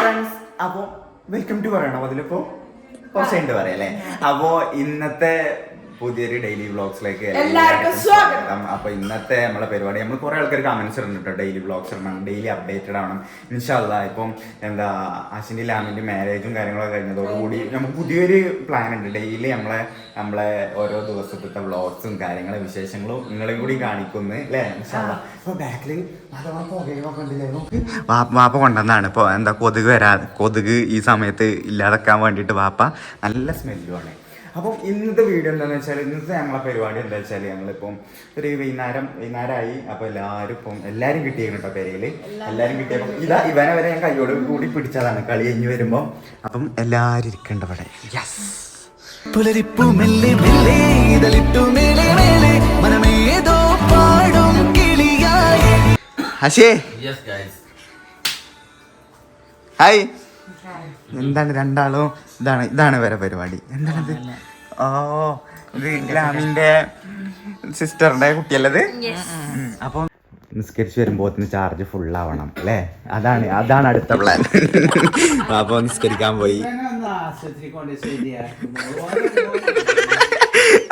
Friends അപ്പോൾ welcome to പറയണം. അതിലിപ്പോ കുറച്ചുണ്ട് പറയാം അല്ലേ? അപ്പോ ഇന്നത്തെ പുതിയൊരു ഡെയിലി വ്ലോഗ്സിലേക്ക് എല്ലാവർക്കും സ്വാഗതം. അപ്പൊ ഇന്നത്തെ നമ്മളെ പരിപാടി നമ്മൾ കുറെ ആൾക്കാർ കമന്റ്സ് ഇടുന്നുണ്ട് ഡെയിലി വ്ലോഗ്സ് ഇടണം ഡെയിലി അപ്ഡേറ്റഡ് ആവണം. ഇൻഷാല്ല ഇപ്പം എന്താ അശ്വിന്റെ ലാമിന്റെ മാരേജും കാര്യങ്ങളൊക്കെ കഴിഞ്ഞതോടുകൂടി നമുക്ക് പുതിയൊരു പ്ലാൻ ഉണ്ട്. ഡെയിലി നമ്മളെ നമ്മളെ ഓരോ ദിവസത്തെ വ്ളോഗ്സും കാര്യങ്ങളും വിശേഷങ്ങളും നിങ്ങളെയും കൂടി കാണിക്കുന്നു അല്ലേ? ഇൻഷാല്ല ഇപ്പൊ വാപ്പ കൊണ്ടുവന്നാണ് ഇപ്പോൾ എന്താ കൊതുക് വരാ കൊതുക് ഈ സമയത്ത് ഇല്ലാതാക്കാൻ വേണ്ടിട്ട് വാപ്പ നല്ല സ്മെല്ലുമാണ് അപ്പം ഇന്നത്തെ വീഡിയോ എന്താണെന്ന് വെച്ചാൽ ഇന്നത്തെ ഞങ്ങളെ പരിപാടി എന്താ വെച്ചാൽ ഞങ്ങളിപ്പം ഒരു വൈകുന്നേരം വൈകുന്നേരമായി. അപ്പോൾ എല്ലാവരും ഇപ്പം എല്ലാവരും കിട്ടിയേക്കും കേട്ടോ പെരയിൽ എല്ലാവരും കിട്ടിയപ്പം ഇതാ ഇവനെ വരെ ഞാൻ കൈയോട് കൂടി പിടിച്ചതാണ് കളി കഴിഞ്ഞ് വരുമ്പോൾ അപ്പം എല്ലാവരും ഇരിക്കണ്ട ഇവിടെ. യെസ് പുലരിപ്പു മെല്ലെ മെല്ലെ ഇതളിട്ടു മേലെ മേലെ. മനമേതോ പാടും കിളിയായി. ഹഷേ യെസ്. ഹായ് എന്താണ് രണ്ടാളും? ഇതാണ് ഇതാണ് വരെ പരിപാടി. എന്താണത് ഓ ഇത് ഗ്രാമിന്റെ സിസ്റ്ററിന്റെ കുട്ടിയല്ലത് അപ്പൊ നിസ്കരിച്ച് വരുമ്പോത്തിന് ചാർജ് ഫുൾ ആവണം അല്ലേ? അതാണ് അതാണ് അടുത്ത പ്ലാൻ അപ്പൊ നിസ്കരിക്കാൻ പോയി.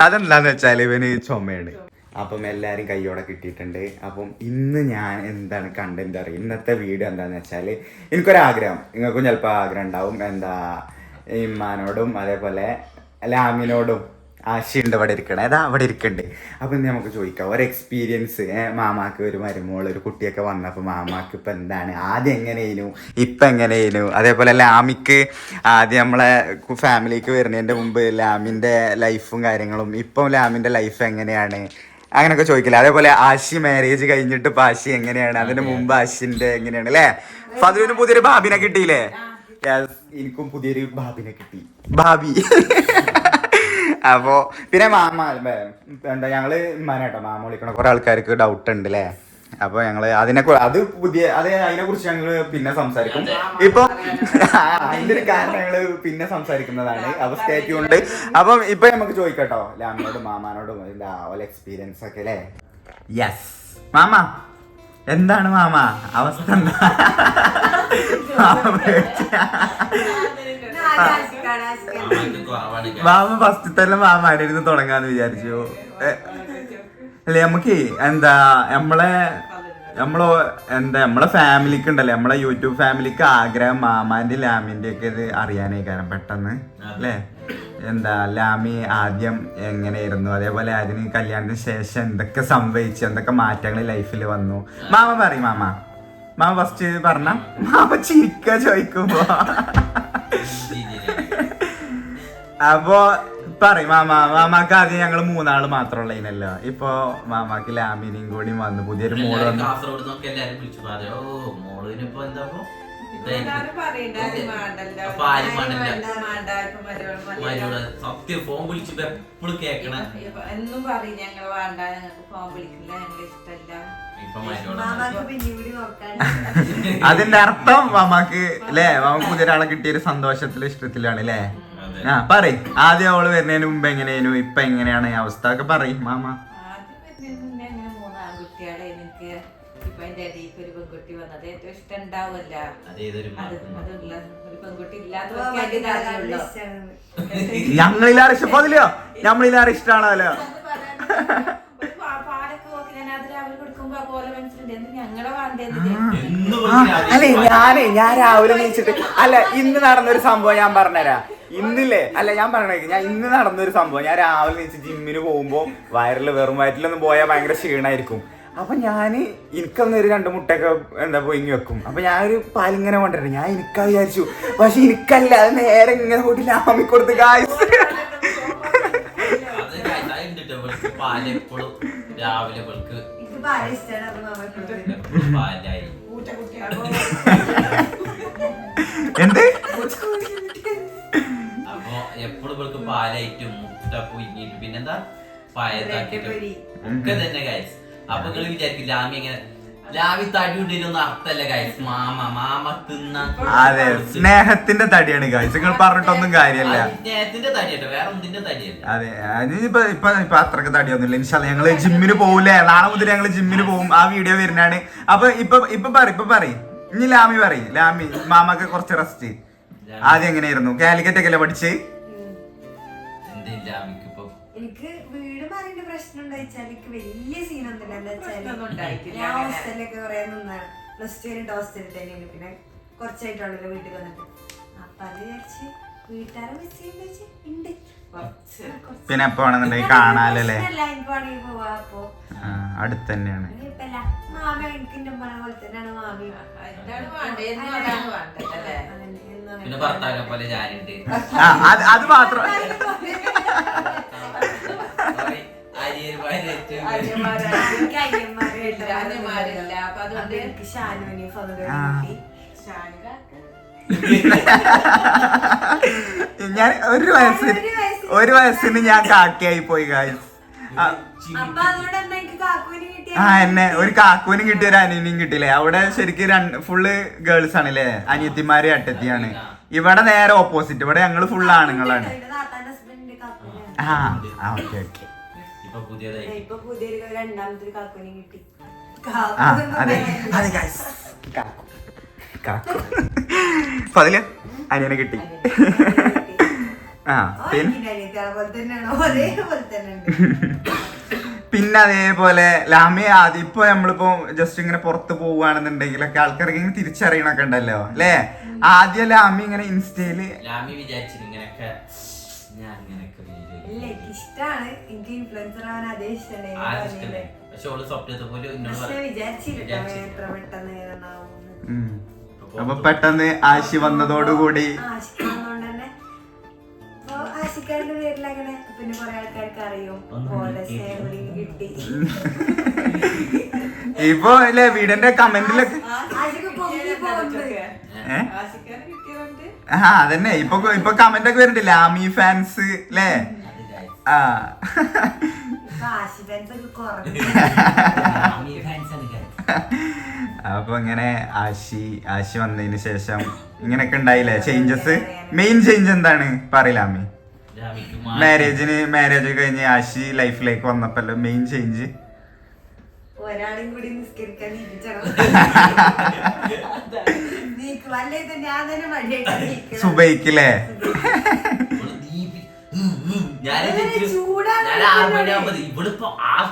അതെന്താന്ന് വെച്ചാൽ ഇവന് ചുമയാണ്. അപ്പം എല്ലാവരും കൈയോടെ കിട്ടിയിട്ടുണ്ട്. അപ്പം ഇന്ന് ഞാൻ എന്താണ് കണ്ടന്റ് അറിയും. ഇന്നത്തെ വീഡിയോ എന്താന്ന് വെച്ചാൽ എനിക്കൊരാഗ്രഹം. നിങ്ങൾക്കും ചിലപ്പോൾ ആഗ്രഹം ഉണ്ടാവും. എന്താ ഇമ്മാനോടും അതേപോലെ ലാമിനോടും ആശയുണ്ട് അവിടെ ഇരിക്കണേ. അതാ അവിടെ ഇരിക്കണ്ട്. അപ്പം ഇന്ന് നമുക്ക് ചോദിക്കാം. ഒരു എക്സ്പീരിയൻസ് മാമാക്ക് ഒരു മരുമോൾ ഒരു കുട്ടിയൊക്കെ വന്നപ്പോൾ മാമാക്ക് ഇപ്പം എന്താണ്? ആദ്യം എങ്ങനെയായിരുന്നു ഇപ്പം എങ്ങനെയായിരുന്നു അതേപോലെ ലാമിക്ക് ആദ്യം നമ്മളെ ഫാമിലിക്ക് വരുന്നതിന്റെ മുമ്പ് ലാമിന്റെ ലൈഫും കാര്യങ്ങളും ഇപ്പം ലാമിന്റെ ലൈഫ് എങ്ങനെയാണ്? അങ്ങനെയൊക്കെ ചോദിക്കില്ല? അതേപോലെ ആശി മാരേജ് കഴിഞ്ഞിട്ട് ഇപ്പം ആശി എങ്ങനെയാണ്? അതിന് മുമ്പ് ആശിന്റെ എങ്ങനെയാണ് അല്ലേ ഫതുവിന് പുതിയൊരു ബാബിനെ കിട്ടിയില്ലേ? എനിക്കും പുതിയൊരു ഭാബിനെ കിട്ടി. ഭാബി. അപ്പോ പിന്നെ മാമ എന്താ ഞങ്ങൾ മാനേട്ടോ മാമ വിളിക്കണ കുറെ ആൾക്കാർക്ക് ഡൗട്ട് ഉണ്ട് അല്ലേ അപ്പൊ ഞങ്ങൾ അതിനെ അത് പുതിയ അത് അതിനെ കുറിച്ച് ഞങ്ങൾ പിന്നെ സംസാരിക്കും. ഇപ്പൊ അതിന്റെ ഒരു കാരണം ഞങ്ങൾ പിന്നെ സംസാരിക്കുന്നതാണ്. അപ്പൊ സ്റ്റേറ്റ് ഉണ്ട് അപ്പം ഇപ്പൊ നമുക്ക് ചോദിക്കട്ടോ ലാമിനോടും മാമാനോടും ഓല എക്സ്പീരിയൻസ് ഒക്കെ അല്ലേ? യെസ് മാമ. എന്താണ് മാമ? അവസ്ഥ എന്താ? മാമ ഫസ്റ്റ് തന്നെ മാമ ഇരുന്ന് തുടങ്ങാന്ന് വിചാരിച്ചു. അല്ലേ നമുക്ക് എന്താ നമ്മളെ നമ്മളോ എന്താ നമ്മളെ ഫാമിലിക്ക് ഉണ്ടല്ലേ? നമ്മളെ യൂട്യൂബ് ഫാമിലിക്ക് ആഗ്രഹം മാമാന്റെ ലാമിന്റെ ഒക്കെ ഇത് അറിയാനേ കാരണം പെട്ടെന്ന് അല്ലേ? എന്താ ലാമി ആദ്യം എങ്ങനെയായിരുന്നു? അതേപോലെ അതിന് കല്യാണത്തിന് ശേഷം എന്തൊക്കെ സംഭവിച്ചു? എന്തൊക്കെ മാറ്റങ്ങൾ ലൈഫിൽ വന്നു? മാമ പറയും മാമ. മാമ ഫസ്റ്റ് പറഞ്ഞ മാമ ചിരിക്ക ചോദിക്കുമ്പോ. അപ്പോ പറയും മാമ മാമാക്ക് ആദ്യം ഞങ്ങൾ മൂന്നാൾ മാത്രമുള്ള മാത്രമുള്ളതിനല്ലോ ഇപ്പൊ മാമാക്ക് ലാമിനിയും കൂടി വന്നു പുതിയൊരു മോൾ വന്നു. സത്യം ഫോൺ വിളിച്ചപ്പോ എപ്പോഴും കേക്കണേ. എന്നും പറയും ഞങ്ങൾ വേണ്ട ഞങ്ങൾക്ക് ഫോൺ വിളിക്കില്ല ഞങ്ങൾ അതിന്റെ അർത്ഥം മാമാക്ക് അല്ലേ മാമ കിട്ടിയ കിട്ടിയൊരു സന്തോഷത്തിലും ഇഷ്ടത്തിലാണ് അല്ലേ. ആ പറയും. ആദ്യം അവൾ വരുന്നതിന് മുമ്പ് എങ്ങനെയായിരുന്നു? ഇപ്പൊ എങ്ങനെയാണ് ഈ അവസ്ഥ ഒക്കെ പറയും മാമ. ആദ്യം വരുന്നതിന് മുന്നേ അങ്ങനെ മൂന്ന് ആൺകുട്ടികളെ എനിക്ക് ഇപ്പൊ എന്റെ ഇടയ്ക്ക് ഒരു പെൺകുട്ടി വന്നത് ഏറ്റവും ഇഷ്ടം ഉണ്ടാവുമല്ല. അതേതൊരു അത് അതുള്ള ഒരു പെൺകുട്ടി ഇല്ലാത്തവർക്ക് അതിന്റെ അറിയുള്ളൂ ഞങ്ങളിലാറ് ഇഷ്ടപ്പെടില്ലോ നമ്മളിലാറ് ഇഷ്ടമാണല്ലോ. ഒരു പാ- പാലൊക്കെ നോക്കി ഞാൻ അത് രാവിലെ കൊടുക്കുമ്പോ ആ പോലെ മനസ്സിലുണ്ട്. എന്ത് ഞങ്ങളെ വേണ്ടതെന്ന് എന്ന് ആ, അല്ലേ ഞാനേ ഞാൻ രാവിലെ നീച്ചിട്ട് അല്ല ഇന്ന് നടന്നൊരു സംഭവം ഞാൻ പറഞ്ഞുതരാം. ഇന്നില്ലേ? അല്ല ഞാൻ പറഞ്ഞേക്ക് ഞാൻ ഇന്ന് നടന്നൊരു സംഭവം. ഞാൻ രാവിലെ നീച്ച് ജിമ്മിന് പോകുമ്പോൾ വയറിൽ വെറും വയറ്റിലൊന്നും പോയാൽ ഭയങ്കര ക്ഷീണമായിരിക്കും അപ്പൊ ഞാൻ എനിക്കൊന്ന് ഒരു രണ്ട് മുട്ടയൊക്കെ എന്താ പൊയിങ്ങി വെക്കും. അപ്പൊ ഞാനൊരു പാലിങ്ങനെ കൊണ്ടിരുന്നു ഞാൻ എനിക്കാ വിചാരിച്ചു പക്ഷെ എനിക്കല്ല അത് നേരെ ഇങ്ങനെ പോയിട്ട് ലാമി കൊടുത്ത് രാവിലെ പാലായി. എന്ത്? എപ്പോഴും ഇവർക്ക് പാലായിട്ടും മുട്ട പുയിങ്ങിയിട്ടും പിന്നെന്താ? പായത്താക്കിയിട്ടും ഒക്കെ തന്നെ ഗൈസ് അപ്പൊ നിങ്ങൾ വിചാരിക്കും ലാമി എങ്ങനെ ലാമി തടി ഉണ്ടെങ്കിലൊന്നും അർത്ഥല്ല ഗൈസ് മാമ മാമ തിന്ന അതെ സ്നേഹത്തിന്റെ തടിയാണ് ഗൈസ് നിങ്ങൾ പറഞ്ഞിട്ടൊന്നും കാര്യമല്ല സ്നേഹത്തിന്റെ തടിയട്ടോ വേറെ ഒന്നിന്റെ തടിയല്ല. അതെ ഇപ്പൊ ഇപ്പൊ ഇപ്പൊ അത്രയ്ക്ക് തടിയൊന്നുമില്ല. ഇൻഷാല്ല ഞങ്ങൾ ജിമ്മിന് പോകൂലേ നാളെ മുതൽ ഞങ്ങൾ ജിമ്മിന് പോകും. ആ വീഡിയോ വരുന്നതാണ്. അപ്പൊ ഇപ്പൊ ഇപ്പൊ പറ ഇപ്പൊ പറയും. ഇനി ലാമി പറയും. ലാമി മാമക്ക് കുറച്ച് റെസ്റ്റ് ആദ്യം എങ്ങനെയായിരുന്നു? കാലിക്കറ്റ് ഒക്കെ അല്ലേ പഠിച്ച്? അമ്മക്കിപ്പോ എനിക്ക് വീട് മാറിന്റെ പ്രശ്നം ഉണ്ടായിച്ചാൽ എനിക്ക് വലിയ സീനൊന്നുമില്ല. എന്താ വെച്ചാൽ ഞാൻ അങ്ങനെ. ഹോസ്റ്റലിലൊക്കെ കുറെ നിന്നാണ്. പ്ലസ് ടു കഴിഞ്ഞിട്ട് ഹോസ്റ്റലിൽ തന്നെയാണ്. പിന്നെ വീട്ടിൽ വന്നിട്ട്. അപ്പൊ അത് വിചാരിച്ച് വീട്ടുകാരെ മിസ് ഉണ്ട്. പിന്നെ എപ്പോ വേണമെന്നുണ്ടെങ്കിൽ കാണാലല്ലേ? എനിക്ക് വേണമെങ്കിൽ പോവാ അപ്പോ. അടുത്ത് തന്നെയാണ്. കുഴപ്പമില്ല മാമ എനിക്ക് എന്റെ ഉമ്മനെ പോലെ തന്നെയാണ് മാമി. പിന്നെ ഭർത്താവിനെ ഞാനുണ്ട്. അത് മാത്രം. എനിക്ക്. അപ്പൊ അതുകൊണ്ട് എനിക്ക് ഷാനുവിനെ ഫലു ആ. ഞാൻ ഒരു വയസ്സിന് ഒരു വയസ്സിന് ഞാൻ കാക്കയായി പോയി കാര്യം ആ എന്നെ ഒരു കാക്കുവിനും കിട്ടിയ ഒരു അനിയനും കിട്ടിയില്ലേ? അവിടെ ശരിക്കും ഫുള്ള് ഗേൾസ് ആണല്ലേ? അനിയത്തിമാര് അട്ടത്തിയാണ്. ഇവിടെ നേരെ ഓപ്പോസിറ്റ് ഇവിടെ ഞങ്ങൾ ഫുൾ ആണുങ്ങളാണ്. ആ ഓക്കെ ഓക്കെ ഇപ്പൊ പുതിയതായി. ഇപ്പൊ പുതിയൊരു രണ്ടാമത്തെ ഒരു കിട്ടി. ആ അതെ. അതെ കാക്കു. കാക്കു. അപ്പൊ അതിൽ അനിയനെ കിട്ടി. ആ പിന്നെ? അതേപോലെ ലാമി ആദ്യം ഇപ്പൊ നമ്മളിപ്പോ ജസ്റ്റ് ഇങ്ങനെ പുറത്ത് പോവുകയാണെന്നുണ്ടെങ്കിലൊക്കെ ആൾക്കാർക്ക് ഇങ്ങനെ തിരിച്ചറിയണൊക്കെ ഉണ്ടല്ലോ അല്ലേ? ആദ്യം ലാമി ഇങ്ങനെ ഇൻസ്റ്റയിൽ ലാമി ഇങ്ങനെയൊക്കെ ഞാൻ ഇങ്ങനെയൊക്കെ ഇല്ല എനിക്ക് ഇഷ്ടാണ്. എനിക്ക് ഇൻഫ്ലുവൻസർ ആവാൻ അതേ ഇഷ്ടമുണ്ടായിരുന്നു ആരും ഇഷ്ടമല്ലേ പക്ഷെ ഓൾ സ്വപ്നത്തെ പോലെ എന്നോട് പക്ഷെ വിചാരിച്ചില്ല വിചാരിച്ചില്ല. എത്ര പെട്ടെന്ന്. അപ്പൊ പെട്ടെന്ന് ആശി വന്നതോടുകൂടി. പേരിൽ അങ്ങനെ പിന്നെ കുറെ ആൾക്കാർക്ക് അറിയും. കിട്ടി. ഇപ്പൊ അല്ലേ വീടിന്റെ കമന്റിലൊക്കെ ആ അതന്നെ. ഇപ്പൊ ഇപ്പൊ കമന്റ് ഒക്കെ വരുന്നുണ്ട് ലാമി ഫാൻസ് അല്ലേ ആ. ഫാൻസ് ഒക്കെ അപ്പൊ ഇങ്ങനെ ആശി ആശി വന്നതിന് ശേഷം ഇങ്ങനെയൊക്കെ ഉണ്ടായില്ലേ ചേഞ്ചസ് മെയിൻ ചേഞ്ച് എന്താണ്? മാ- മാരേജിന് മാരേജ് കഴിഞ്ഞ് ആശി ലൈഫിലേക്ക് വന്നപ്പല്ലോ മെയിൻ ചേഞ്ച് ഒരാളും കൂടി നിസ്കരിക്കാൻ. സുബൈക്കില്ലേ ചൂടാ ഞാൻ ആ ടൈം ഇവളിപ്പോ ഇങ്ങനെ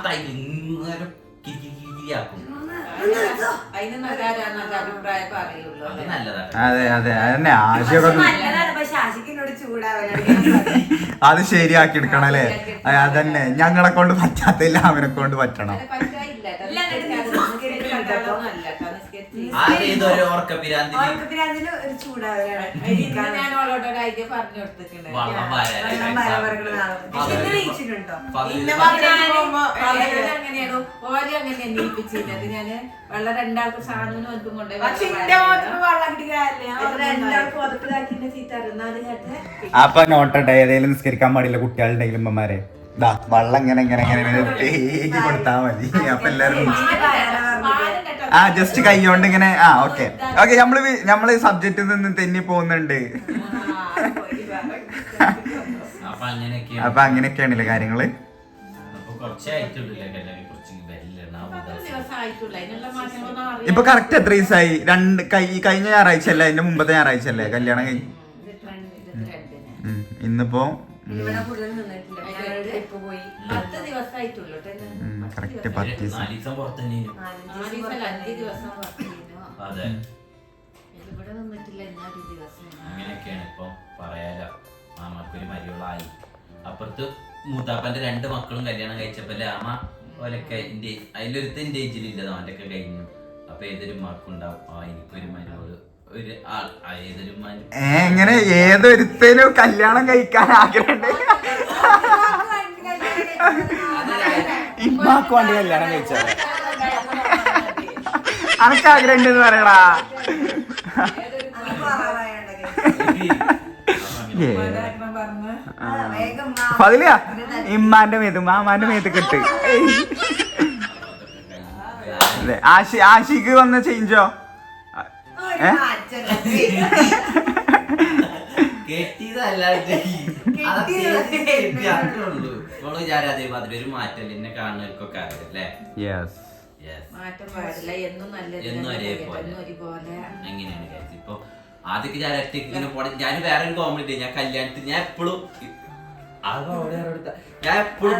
അത് അതെ അതെ. അതന്നെ ആശയൊക്കെ അത് ശരിയാക്കി എടുക്കണം അല്ലേ? അതന്നെ. ഞങ്ങളെ കൊണ്ട് പറ്റാത്തില്ല അവനെ കൊണ്ട് പറ്റണം. ഒരു ചൂടാവലാണ്. ഞാൻ അവളോട് ഒരു ഐഡിയ പറഞ്ഞു കൊടുത്തിട്ടുണ്ട് അങ്ങനെയാണ്? ഓരോ അങ്ങനെയാണ് ഞാൻ വെള്ളം രണ്ടാൾക്ക് സാധനം അപ്പൊ നോട്ടട്ടെ ഏതെങ്കിലും നിസ്കരിക്കാൻ പാടില്ല കുട്ടികളുണ്ടെങ്കിലും ഉമ്മമാരെ വെള്ളം ഇങ്ങനെ ഇങ്ങനെ ഇങ്ങനെ തേക്ക് കൊടുത്താ മതി. അപ്പൊ എല്ലാരും. ആ ജസ്റ്റ് കൈകൊണ്ട് ഇങ്ങനെ ആ ഓക്കെ ഓക്കെ നമ്മൾ നമ്മൾ സബ്ജക്റ്റിൽ നിന്ന് തെന്നി പോകുന്നുണ്ട്. അപ്പൊ അങ്ങനെയൊക്കെയാണ്. അപ്പൊ അങ്ങനെയൊക്കെയാണല്ലേ കാര്യങ്ങൾ? ഇപ്പൊ കറക്റ്റ് എത്ര ദിവസമായി രണ്ട് കൈ കഴിഞ്ഞ ഞായറാഴ്ച അല്ലേ? അതിന്റെ മുമ്പത്തെ ഞായറാഴ്ച അല്ലേ? കല്യാണം കഴിഞ്ഞ്. ഇന്നിപ്പോ ഇവിടെ കൂടുതൽ നിന്നിട്ടില്ല. ഞാൻ ട്രിപ്പ് പോയി. പത്ത് ദിവസമായിട്ടുള്ളൂ ഉം, പത്ത് ദിവസം. ദിവസം. ഇവിടെ നിന്നിട്ടില്ല അങ്ങനെയൊക്കെയാണ് ഇപ്പൊ പറയാലോ മാമാക്കൊരു അപ്പുറത്ത് മൂത്താപ്പന്റെ രണ്ട് മക്കളും കല്യാണം കഴിച്ചപ്പോ അമ്മ ഓലൊക്കെ എന്റെ അതിലൊരുത്ത എന്റെ ഏജിലില്ലതോ അവന്റെ ഒക്കെ കഴിഞ്ഞു. അപ്പൊ ഏതൊരു മക്കുണ്ടാവും ആ എനിക്കൊരു മരിയോൾ ഒരു ഏതൊരു എങ്ങനെ? ഏതൊരുത്തേനും കല്യാണം കഴിക്കാൻ ആഗ്രഹമുണ്ട്. ഇമ്മാക്ക് വേണ്ടി കല്യാണം കഴിച്ചത് അനക്ക് ആഗ്രഹം ഉണ്ടെന്ന് പറയടാ അത് കുറവായോണ്ടൊക്കെ. ഏ. പറഞ്ഞ് ആ, വേഗം വാ. പതിലാ ഇമ്മാന്റെ മേത്ത് മാമാന്റെ മേത്ത് കെട്ട് അതെ ആശി ആശിക്ക് വന്ന ചേഞ്ചോ ഏ? കെട്ടിയതല്ല ഒരു മാറ്റം എന്നെ കാണുന്നവർക്കൊക്കെ അറിയാം അല്ലേ യെസ് മാറ്റം പാടില്ല എന്നും നല്ല എന്നും തന്നെ ഒരേപോലെ. എന്നും ഒരുപോലെ. അങ്ങനെയാണ് guys. ഇപ്പൊ ആദ്യമൊക്കെ ഞാൻ ഒറ്റയ്ക്ക് ഇങ്ങനെ പോണ ഞാൻ വേറെ ഒരു കോമഡി ഞാൻ കല്യാണത്തിന് ഞാൻ എപ്പോഴും ഞാൻ എപ്പോഴും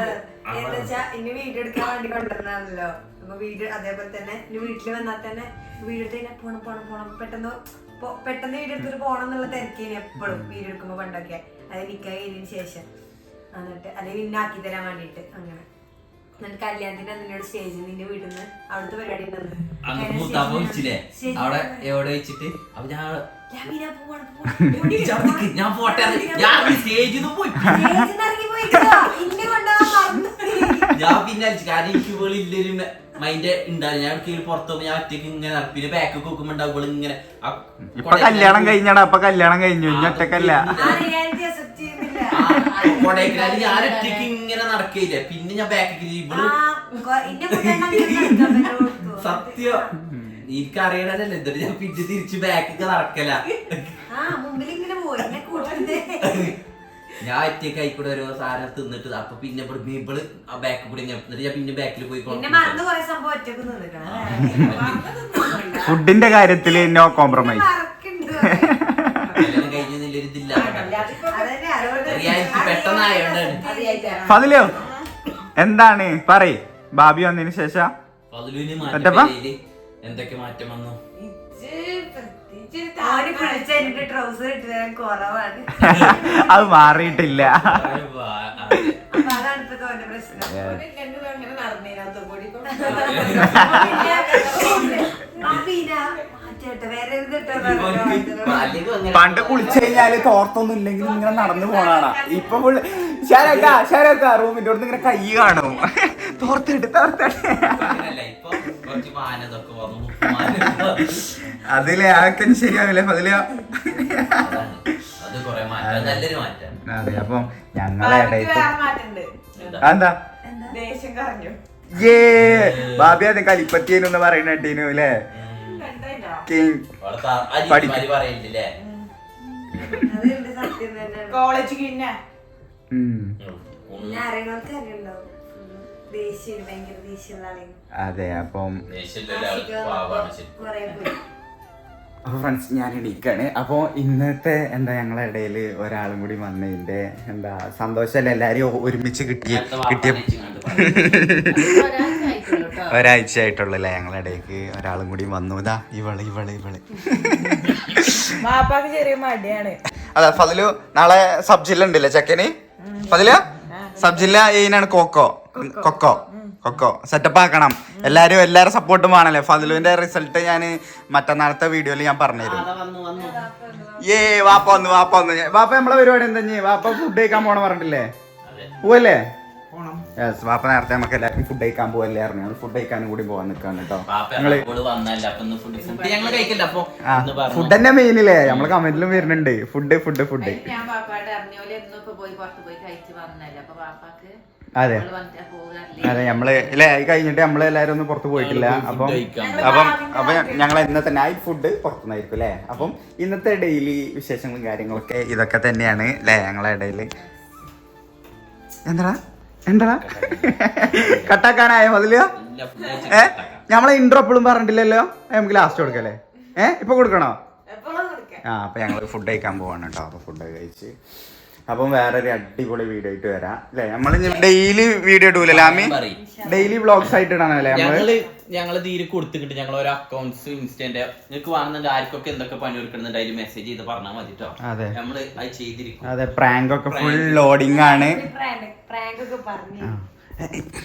ഇനി വീഡിയോ എടുക്കാൻ വേണ്ടി കൊണ്ടുവരണല്ലോ അപ്പൊ വീഡിയോ അതേപോലെ തന്നെ ഇനി വീട്ടിൽ വന്നാൽ തന്നെ വീഡിയോ പോണം പോണം പോണം. പെട്ടെന്ന് പെട്ടെന്ന് വീഡിയോ എടുത്തിട്ട് പോണം എന്നുള്ള തിരക്കേനെ എപ്പോഴും വീഡിയോ എടുക്കുമ്പോ പണ്ടൊക്കെ. അത് നിൽക്കാൻ കഴിഞ്ഞതിന് ശേഷം എന്നിട്ട് അല്ലെങ്കിൽ പിന്നെ ആക്കി തരാൻ വേണ്ടിയിട്ട് അങ്ങനെ. എന്നിട്ട് കല്യാണത്തിന് അതിനോട് സ്റ്റേജിൽ നിന്റെ വീട്ടിൽ നിന്ന് അവിടുത്തെ പരിപാടി ഉണ്ടെന്ന് അവിടെ നിന്ന് എവിടെ വെച്ചിട്ട്? അപ്പൊ ഞാൻ "ലാമിന, പോവാണ്, പോവാണ്, പോടി, ചവിട്ടിക്ക്, ഞാൻ പോട്ടെ ഞാൻ സ്റ്റേജിൽ നിന്ന് പോയി സ്റ്റേജിൽ നിന്ന് ഇറങ്ങി പോയിക്കോ. ഇന്നെ കൊണ്ടുപോകാൻ മറന്നു. ഞാൻ പിന്നെ അടിച്ചു കാരണം എനിക്ക് ഇവൾ ഇല്ലൊരു മൈൻഡ് ഉണ്ടാവും ഞാൻ കീഴിൽ പുറത്ത് പോകുമ്പോ ഞാൻ ഒറ്റയ്ക്ക് ഇങ്ങനെ. പിന്നെ ബാക്കൊക്കെ നോക്കുമ്പോ ഉണ്ടാവും ഇങ്ങനെ കല്യാണം കഴിഞ്ഞടാ. അപ്പൊ കല്യാണം കഴിഞ്ഞു. ഒറ്റക്കല്ല. ഞാൻ ഒറ്റയ്ക്ക് ഇങ്ങനെ നടക്കില്ല പിന്നെ ഞാൻ ബാക്കിൽ ഇവൾ? സത്യം. എനിക്കറിയണതല്ലേ എന്നിട്ട് ഞാൻ പിന്നെ തിരിച്ച് ബാക്കൊക്കെ നടക്കല. ഞാൻ ഒറ്റയ്ക്ക് ആയിക്കൂടെ ഓരോ സാധനം തിന്നിട്ട് അപ്പൊ പിന്നെ ഇവിടെ ഇവൾ ആ ബാക്ക് കൂടെ ഞാൻ എന്നിട്ട് ഞാൻ പിന്നെ ബാക്കിൽ പോയി ഫുഡിന്റെ കാര്യത്തിൽ നോ കോംപ്രമൈസ് റിയാലിറ്റി അറിയായിട്ടാണ് ഫതിലോ എന്താണ്? പറയ്. ഭാബി വന്നതിന് ശേഷം? മാറ്റം എന്തൊക്കെ മാറ്റം വന്നു? അത് മാറിയിട്ടില്ല. അപ്പൊ പണ്ട് കുളിച്ചു കഴിഞ്ഞാൽ തോർത്തൊന്നും ഇല്ലെങ്കിൽ ഇങ്ങനെ നടന്നു പോണാണ്. ഇപ്പൊ ഫുള്ള് ശരക്ക ശരക്ക റൂമിന്റെ അടുത്ത് ഇങ്ങനെ കൈ കാണും. തോർത്തിട്ട് തോർത്തിട്ട് അതിലെ ഇപ്പൊ കുറച്ച് മാനതൊക്കെ വന്നു മാനം. അതിലെ ആർക്കും ശരിയാവില്ലേ അതില. അത് കൊറേ മാറ്റം നല്ലൊരു മാറ്റം. അതെ അപ്പം ഞങ്ങളെ എന്താ? ഏ ബാബി അത് കലിപ്പത്തിയെന്ന് പറയുന്ന കേട്ടീനു അല്ലേ? കോളേജ് പിന്നെ അതെ അപ്പം അപ്പോൾ ഫ്രണ്ട്സ് ഞാൻ ഇടിക്കാണ് അപ്പോൾ ഇന്നത്തെ എന്താ ഞങ്ങളുടെ ഇടയിൽ ഒരാളും കൂടി വന്നതിന്റെ എന്താ സന്തോഷമല്ല എല്ലാവരും ഒരുമിച്ച് കിട്ടിയ കിട്ടിയ ഒരാഴ്ച ആയിട്ടുള്ളൂ അല്ലേ ഞങ്ങളുടെ ഇടയ്ക്ക് ഒരാളും കൂടി വന്നു. ഇതാ ഇവൾ ഇവൾ ഇവൾ. മാപ്പാക്ക് ചെറിയ മടിയാണ്. അതെ ഫതിലു നാളെ സബ് ജില്ല ഉണ്ടല്ലേ ചെക്കന് ഫതില. സബ് ജില്ല ഏനാണ് കോക്കോ. കൊക്കോ. കൊക്കോ. സെറ്റപ്പ് ആക്കണം എല്ലാരും എല്ലാരും സപ്പോർട്ടും വേണല്ലേ? ഫതിലുവിന്റെ റിസൾട്ട് ഞാൻ മറ്റന്നാളത്തെ വീഡിയോയിൽ ഞാൻ പറഞ്ഞുതരും. വന്നു വന്നു. ഏ വാപ്പ വന്നു വാപ്പ വന്നു. വാപ്പ നമ്മളെ പരിപാടി എന്താ വാപ്പ ഫുഡ് കഴിക്കാൻ പോണ പറഞ്ഞിട്ടില്ലേ? പോവല്ലേ? വാപ്പ നേരത്തെ നമുക്ക് എല്ലാവർക്കും ഫുഡ് കഴിക്കാൻ പോവല്ലേ അറിഞ്ഞു ഫുഡ് കഴിക്കാനും കൂടി പോവാൻ നിൽക്കാണ് കേട്ടോ പാപ്പ ഫുഡ് തന്നെ മെയിനില്ലേ നമ്മൾ കമന്റിലും വരുന്നുണ്ട്. ഫുഡ് ഫുഡ് ഫുഡ് ഞാൻ പാപ്പാട് അറിഞ്ഞോലെ പോയി പുറത്ത് പോയി കഴിച്ച് വന്നല്ലേ. അപ്പൊ പാപ്പാക്ക് അതെ. അതെ നമ്മൾ അല്ലേ അത് കഴിഞ്ഞിട്ട് നമ്മൾ എല്ലാരും ഒന്നും പുറത്ത് പോയിട്ടില്ല. അപ്പം അപ്പം അപ്പൊ ഞങ്ങൾ ഇന്നത്തെ നൈറ്റ് ഫുഡ് പുറത്തുനിന്നായിരിക്കും അല്ലേ അപ്പം ഇന്നത്തെ ഡെയിലി വിശേഷങ്ങളും കാര്യങ്ങളൊക്കെ ഇതൊക്കെ തന്നെയാണ് അല്ലേ ഞങ്ങളെ ഇടയിൽ എന്താ എന്താ കട്ടാക്കാനായ കഴിച്ചിട്ട് ഏ? നമ്മളെ ഇൻട്രോ എപ്പോഴും പറഞ്ഞിട്ടില്ലല്ലോ? നമുക്ക് ലാസ്റ്റ് കൊടുക്കല്ലേ? ഏ ഇപ്പൊ കൊടുക്കണോ? ആ അപ്പൊ ഞങ്ങൾ ഫുഡ് കഴിക്കാൻ പോവാണ് കേട്ടോ. അപ്പൊ ഫുഡ് കഴിച്ച്. അപ്പം വേറൊരു അടിപൊളി വീഡിയോ ആയിട്ട് വരാം. അല്ലെ? നമ്മൾ ഡെയിലി വീഡിയോ ഇടൂല ആമി ഡെയിലി ബ്ലോഗ്സ് ആയിട്ട് ഇടാനല്ലേ നമ്മൾ? ഞങ്ങൾ ഞങ്ങൾ തീരെ കൊടുത്തിട്ട് ഞങ്ങൾ ഓരോ അക്കൗണ്ട്സ് ഇൻസ്റ്റന്റ് നിങ്ങൾക്ക് വേണമെന്നുണ്ട് ആർക്കൊക്കെ എന്തൊക്കെ പണി കൊടുക്കുന്നുണ്ട് അതിൽ മെസ്സേജ് ചെയ്ത് പറഞ്ഞാൽ മതി കേട്ടോ അതെ. നമ്മൾ അത് ചെയ്തിരിക്കും. അതെ പ്രാങ്ക് ഒക്കെ ഫുൾ ലോഡിംഗ് ആണ്.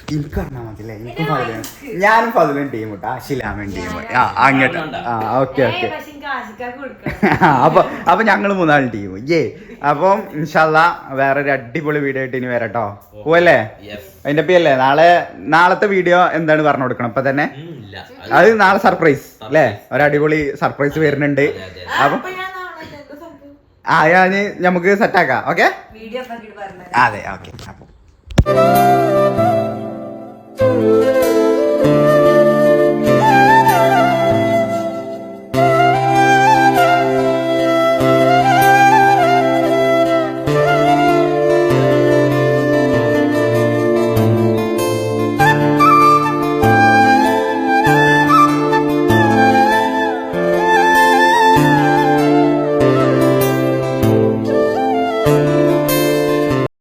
എനിക്ക് പറഞ്ഞാൽ മതി അല്ലേ എനിക്കും ഞാനും പതിലും ടീം കേട്ടോ ശിലാമൻ ടീം ആ അങ്ങോട്ട്. ആ ഓക്കെ ഓക്കെ. അപ്പൊ അപ്പൊ ഞങ്ങൾ മൂന്നാളും ടീം. ഏ അപ്പം ഇൻഷല്ല വേറൊരു അടിപൊളി വീഡിയോ ആയിട്ട് ഇനി വരട്ടോ. പോവല്ലേ? അതിന്റെ പേരല്ലേ നാളെ നാളത്തെ വീഡിയോ എന്താണ് പറഞ്ഞു കൊടുക്കണം? ഇപ്പൊ തന്നെ? ഇല്ല. അത് നാളെ സർപ്രൈസ് അല്ലേ? ഒരു അടിപൊളി സർപ്രൈസ് വരുന്നുണ്ട്. അപ്പൊ ഞാൻ നാളെ എന്ത് സംഭവം? ആ ഞാൻ നമുക്ക് സെറ്റാക്കാം ഓക്കെ വീഡിയോ ഒക്കെ പറഞ്ഞു അതെ ഓക്കെ അപ്പം.